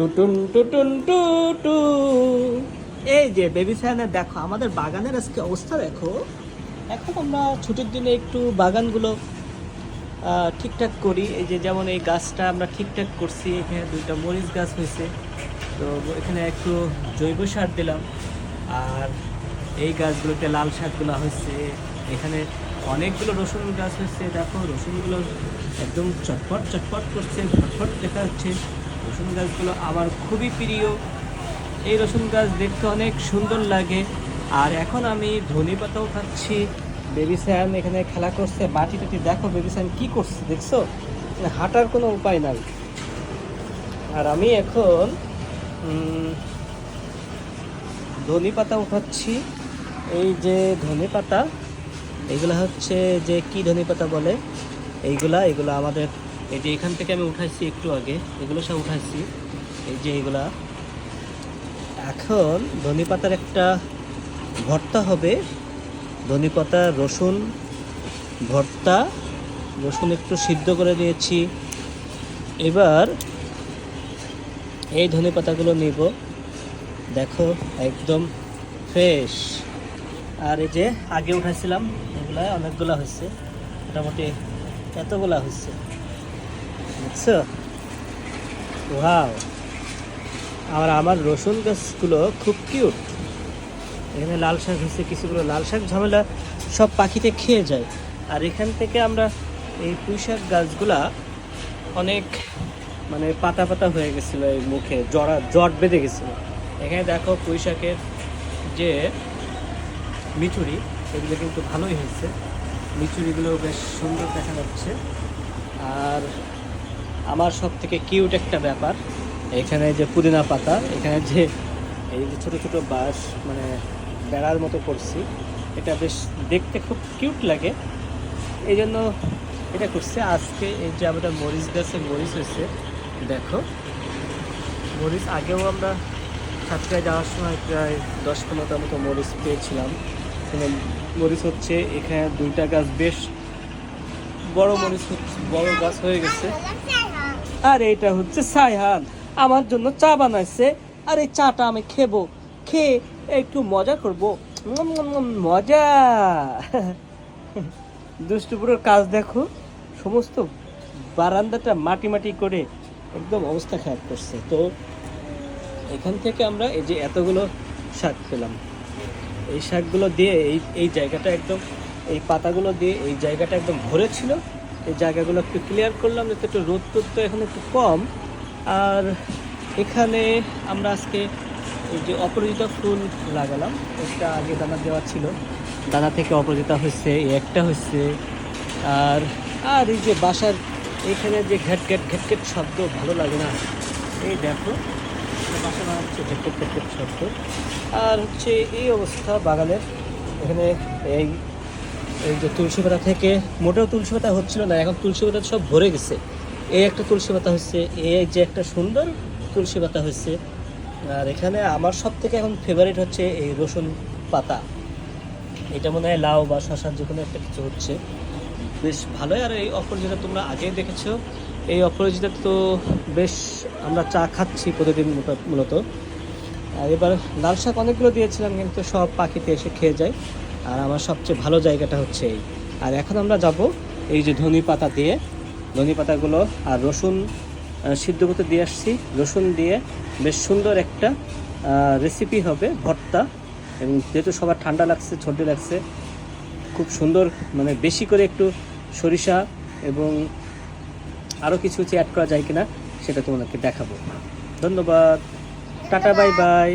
টুটুন টুটুন টুটু। এই যে বেবি ফ্যানের দেখো, আমাদের বাগানের আজকে অবস্থা দেখো। এখন আমরা ছুটির দিনে একটু বাগানগুলো ঠিকঠাক করি। এই যে, যেমন এই গাছটা আমরা ঠিকঠাক করছি, এখানে দুইটা মরিচ গাছ হয়েছে। তো এখানে একটু জৈব সার দিলাম। আর এই গাছগুলোতে লাল শাকগুলো হয়েছে। এখানে অনেকগুলো রসুন গাছ হয়েছে। দেখো, রসুনগুলো একদম চটপট চটপট করছে ফটফট দেখা যাচ্ছে। রসুন গাছগুলো আমার খুবই প্রিয়। এই রসুন গাছ দেখতে অনেক সুন্দর লাগে। আর এখন আমি ধনে পাতাও খাচ্ছি। বেবি স্যান এখানে খেলা করছে, বাটি টাটি দেখো বেবি স্যান কি করছে, দেখছ? হাঁটার কোনো উপায় নাই। আর আমি এখন ধনে পাতা উঠাচ্ছি এই যে ধনে পাতা, এগুলা হচ্ছে যে কি ধনে পাতা বলে? এইগুলা, এগুলো আমাদের এই যে এখান থেকে আমি উঠাইছি একটু আগে, এগুলো সব উঠাইছি। এই যে এগুলা। এখন ধনে পাতার একটা ভর্তা হবে। ধনে পাতা, রসুন ভর্তা, রসুন একটু সিদ্ধ করে দিয়েছি এবার এই ধনে পাতাগুলো নিব। দেখো, একদম ফ্রেশ। আর এই যে আগে উঠাইছিলাম এগুলা অনেকগুলা হয়েছে। মোটামুটি এতগুলা হয়েছে। বুঝছ ওয়াও আর আমার রসুন গাছগুলো খুব কিউট এখানে লাল শাক হয়েছে, কিছুগুলো লাল শাক ঝামেলা সব পাখিতে খেয়ে যায়। আর এখান থেকে আমরা এই পুঁই শাক গাছগুলা অনেক মানে পাতা পাতা হয়ে গেছিল এই মুখে জড়া জট বেঁধে গেছিল। এখানে দেখো পুঁই শাকের যে মিচুরি, এগুলো কিন্তু ভালোই হয়েছে। মিচুরিগুলো বেশ সুন্দর দেখা যাচ্ছে। আর আমার সব থেকে কিউট একটা ব্যাপার, এখানে যে পুদিনা পাতা, এখানে যে এই যে ছোটো ছোটো বাঁশ মানে বেড়ার মতো করছি, এটা বেশ দেখতে খুব কিউট লাগে। এই জন্য এটা করছে। আজকে এই যে আমাদের মরিচ গাছে মরিচ হয়েছে, দেখো। মরিচ আগেও আমরা সাতটায় যাওয়ার সময় প্রায় দশ পনেরোটার মতো মরিচ পেয়েছিলাম। মরিচ হচ্ছে, এখানে দুইটা গাছ বেশ বড় মরিচ হচ্ছে বড় গাছ হয়ে গেছে। আর এটা হচ্ছে সাইহান আমার জন্য চা বানাইছে। আর এই চাটা আমি খেবো। খেয়ে একটু মজা করব। মজা। দুষ্টুপুরের কাজ দেখো, সমস্ত বারান্দাটা মাটি মাটি করে একদম অবস্থা খারাপ করছে। তো এখান থেকে আমরা এই যে এতগুলো শাক পেলাম। এই শাকগুলো দিয়ে এই এই জায়গাটা একদম, এই পাতাগুলো দিয়ে এই জায়গাটা একদম ভরে ছিল। এই জায়গাগুলো একটু ক্লিয়ার করলাম, যাতে একটু রোদ টোদ তো এখন একটু কম। আর এখানে আমরা আজকে এই যে অপরাজিতা ফুল লাগালাম, একটা আগে দানা দেওয়া ছিল। দানা থেকে অপরাজিতা হয়েছে একটা হয়েছে। আর আর এই যে বাসার এখানে যে ঘ্যাট ঘ্যাট ঘ্যাট ঘ্যাট শব্দ ভালো লাগে না। এই দেখো বাসা বানাচ্ছে ঘ্যাট ঘ্যাট ঘ্যাট ঘ্যাট শব্দ। আর হচ্ছে এই অবস্থা বাগানের। এখানে এই এই যে তুলসী পাতা থেকে মোটেও তুলসী পাতা হচ্ছিল না, এখন তুলসী পাতা সব ভরে গেছে। এই একটা তুলসী পাতা হচ্ছে, এই যে একটা সুন্দর তুলসী পাতা হচ্ছে। আর এখানে আমার সব থেকে এখন ফেভারিট হচ্ছে এই রসুন পাতা। এটা মনে হয় লাউ বা শশার যে কোনো একটা কিছু হচ্ছে। বেশ ভালোই, আর এই অপরাজিতা তোমরা আগেই দেখেছ। এই অপরাজিতা তো বেশ আমরা চা খাচ্ছি প্রতিদিন মূলত- মূলত। আর এবার লাল শাক অনেকগুলো দিয়েছিলাম, কিন্তু সব পাখিতে এসে খেয়ে যায়। আর আমার সবচেয়ে ভালো জায়গাটা হচ্ছে এই। আর এখন আমরা যাব এই যে ধনি পাতা দিয়ে, ধনি পাতাগুলো আর রসুন সিদ্ধ করতে দিয়ে আসছি। রসুন দিয়ে বেশ সুন্দর একটা রেসিপি হবে ভর্তা। এবং যেহেতু সবার ঠান্ডা লাগছে সর্দি লাগছে, খুব সুন্দর মানে বেশি করে একটু সরিষা এবং আরও কিছু কিছু অ্যাড করা যায় কিনা, সেটা তোমাদেরকে দেখাবো। ধন্যবাদ। Tata, bye bye.